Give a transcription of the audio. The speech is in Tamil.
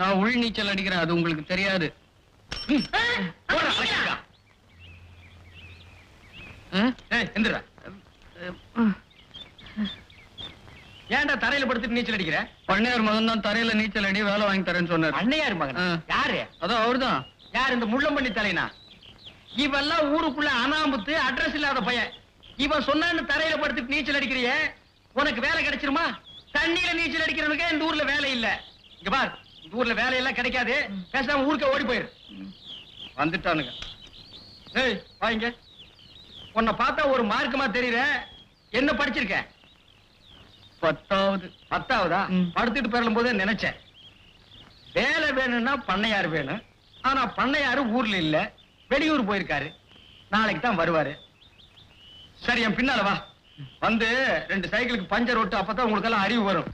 நான் உள் நீச்சல் அடிக்கிறேன் அது உங்களுக்கு தெரியாது. ஏன்டா தரையில படுத்துட்டு நீச்சல் அடிக்கிற? பண்ணையார் மகன் தான் தரையில நீச்சல் அடி வேலை வாங்கி தரேன்னு சொன்னார். அண்ணையார் மகன். யாரு? அதான் அவர்தான். யார் இந்த முள்ளம்பண்ணி தலைனா? இவெல்லாம் ஊருக்குள்ள அனாமுத்து அட்ரஸ் இல்லாத பையன். இவன் சொன்னான்னு தரையில படுத்துட்டு நீச்சல் அடிக்கிறியே? உனக்கு வேலை கிடைச்சிருமா? தண்ணியில நீச்சல் அடிக்கிறவனுக்கு இந்த ஊர்ல வேலை இல்ல. இங்க பார். ஊர்ல வேலை எல்லாம் கிடைக்காது. பேசாம ஊருக்கு ஓடி போயிரு. வந்துட்டானுங்க. ஏய் வாங்க உன்னை பார்த்தா ஒரு மார்க்கமா தெரியற. என்ன படிச்சிருக்க? பத்தாவது. பத்தாவதா. படுத்துட்டு பெறலும் போதே நினைச்சேன். வேலை வேணும்னா பண்ணையார் வேணும். ஆனா பண்ணையாரு ஊர்ல இல்ல. வெளியூர் போயிருக்காரு. நாளைக்கு தான் வருவாரு. சரி என் பின்னால வா. வந்து ரெண்டு சைக்கிளுக்கு பஞ்சர் ஓட்டு அப்பதான் உங்களுக்கு எல்லாம் அறிவு வரும்.